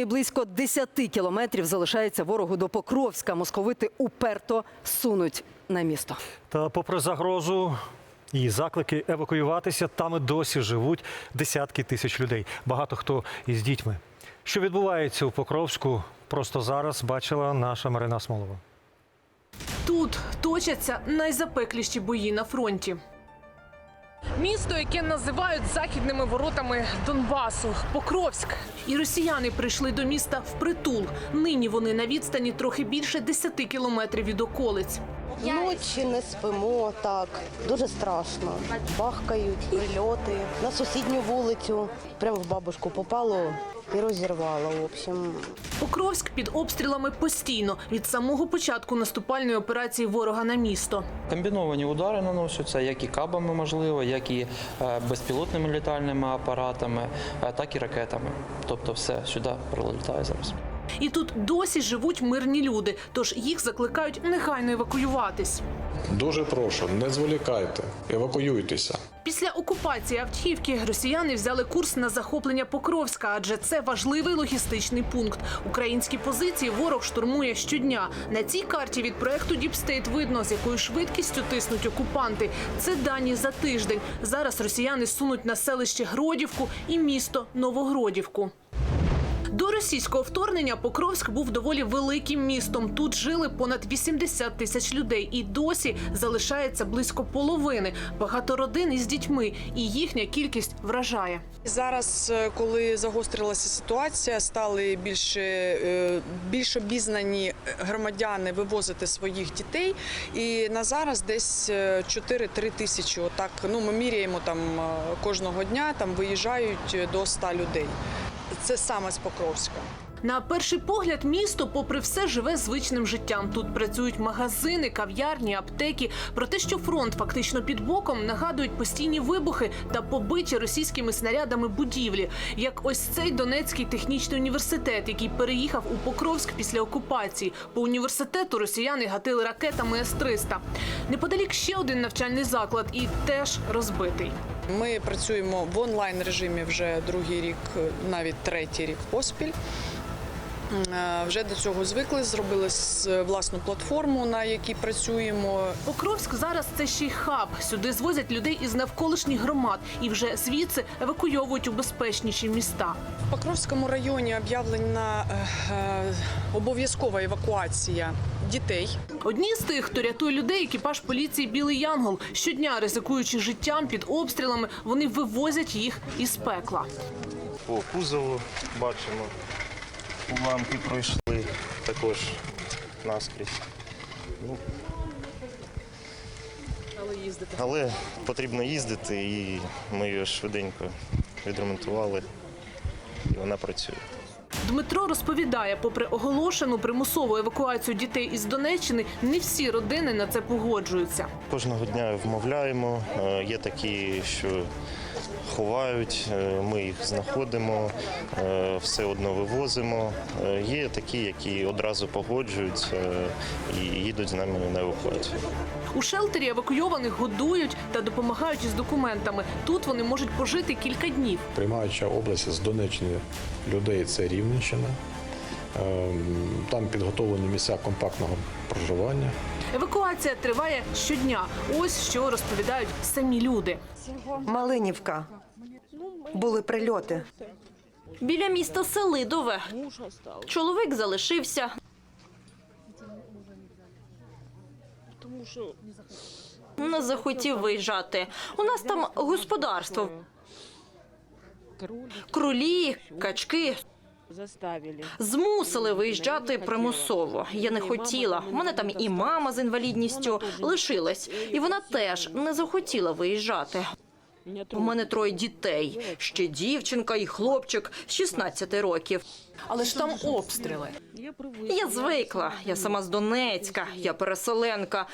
і близько 10 кілометрів залишається ворогу до Покровська. Московити уперто сунуть на місто. Та попри загрозу і заклики евакуюватися, там і досі живуть десятки тисяч людей. Багато хто із дітьми. Що відбувається у Покровську, просто зараз бачила наша Марина Смолова. Тут точаться найзапекліші бої на фронті. Місто, яке називають західними воротами Донбасу, Покровськ. І росіяни прийшли до міста впритул. Нині вони на відстані трохи більше 10 кілометрів від околиць. Ночі не спимо так, дуже страшно. Бахкають, прильоти. На сусідню вулицю прямо в бабушку попало і розірвало. В общем, Покровськ під обстрілами постійно від самого початку наступальної операції ворога на місто. Комбіновані удари наносяться як і кабами, можливо, як і е, безпілотними літальними апаратами, е, так і ракетами. Тобто все сюди прилітає зараз. І тут досі живуть мирні люди, тож їх закликають негайно евакуюватись. Дуже прошу, не зволікайте, евакуюйтеся. Після окупації автівки росіяни взяли курс на захоплення Покровська, адже це важливий логістичний пункт. Українські позиції ворог штурмує щодня. На цій карті від проекту Діпстейт видно, з якою швидкістю тиснуть окупанти. Це дані за тиждень. Зараз росіяни сунуть на селище Гродівку і місто Новогродівку. До російського вторгнення Покровськ був доволі великим містом. Тут жили понад 80 тисяч людей, і досі залишається близько половини. Багато родин із дітьми, і їхня кількість вражає. Зараз, е, коли загострилася ситуація, стали більше е, більш обізнані громадяни вивозити своїх дітей. І на зараз десь е, 4-3 тисячі. Отак ну ми міряємо там е, кожного дня. Там виїжджають до 100 людей. Це саме з Покровська. На перший погляд, місто, попри все, живе звичним життям. Тут працюють магазини, кав'ярні, аптеки. Про те, що фронт фактично під боком, нагадують постійні вибухи та побиті російськими снарядами будівлі, як ось цей Донецький технічний університет, який переїхав у Покровськ після окупації. По університету росіяни гатили ракетами С-300. Неподалік ще один навчальний заклад і теж розбитий. Ми працюємо в онлайн режимі вже другий рік, навіть третій рік поспіль. Е, Вже до цього звикли, зробили власну платформу, на якій працюємо. Покровськ зараз це ще й хаб. Сюди звозять людей із навколишніх громад і вже звідси евакуйовують у безпечніші міста. В Покровському районі об'явлена е, е, обов'язкова евакуація дітей. Одні з тих, хто рятує людей, екіпаж поліції Білий Янгол. Щодня, ризикуючи життям під обстрілами, вони вивозять їх із пекла. По кузову бачимо, уламки пройшли також наскрізь. Ну, але потрібно їздити, і ми її швиденько відремонтували, і вона працює. Дмитро розповідає, попри оголошену примусову евакуацію дітей із Донеччини, не всі родини на це погоджуються. Кожного дня вмовляємо. Е, Є такі, що ховають, е, ми їх знаходимо, е, все одно вивозимо. Е, Є такі, які одразу погоджуються і їдуть з нами на евакуацію. У шелтері евакуйованих годують та допомагають із документами. Тут вони можуть пожити кілька днів. Приймаюча область з Донеччини людей це Рівненщина. Ем, Там підготовлені місця компактного проживання. Евакуація триває щодня. Ось що розповідають самі люди. Малинівка. Були прильоти. Біля міста Селидове. Чоловік залишився. Не захотів виїжджати. У нас там господарство. Кролі, качки. Змусили виїжджати примусово. Я не хотіла. У мене там і мама з інвалідністю лишилась, і вона теж не захотіла виїжджати. У мене троє дітей, ще дівчинка і хлопчик з 16 років. Але ж там обстріли. Я звикла. Я сама з Донецька, я переселенка.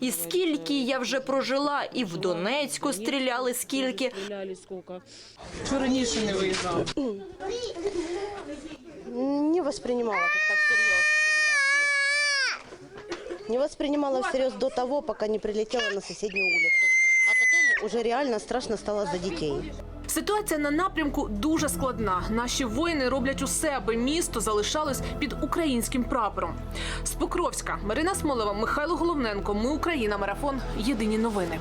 І скільки я вже прожила, і в Донецьку стріляли скільки. Що раніше не виїжджали? Не воспринимала как-то всерьез. Не воспринимала всерьез до того, пока не прилетела на соседнюю улицу. А потом уже реально страшно стало за детей. Ситуація на напрямку дуже складна. Наші воїни роблять усе, аби місто залишалось під українським прапором. З Покровська Марина Смолова, Михайло Головненко. Ми Україна. Марафон. Єдині новини.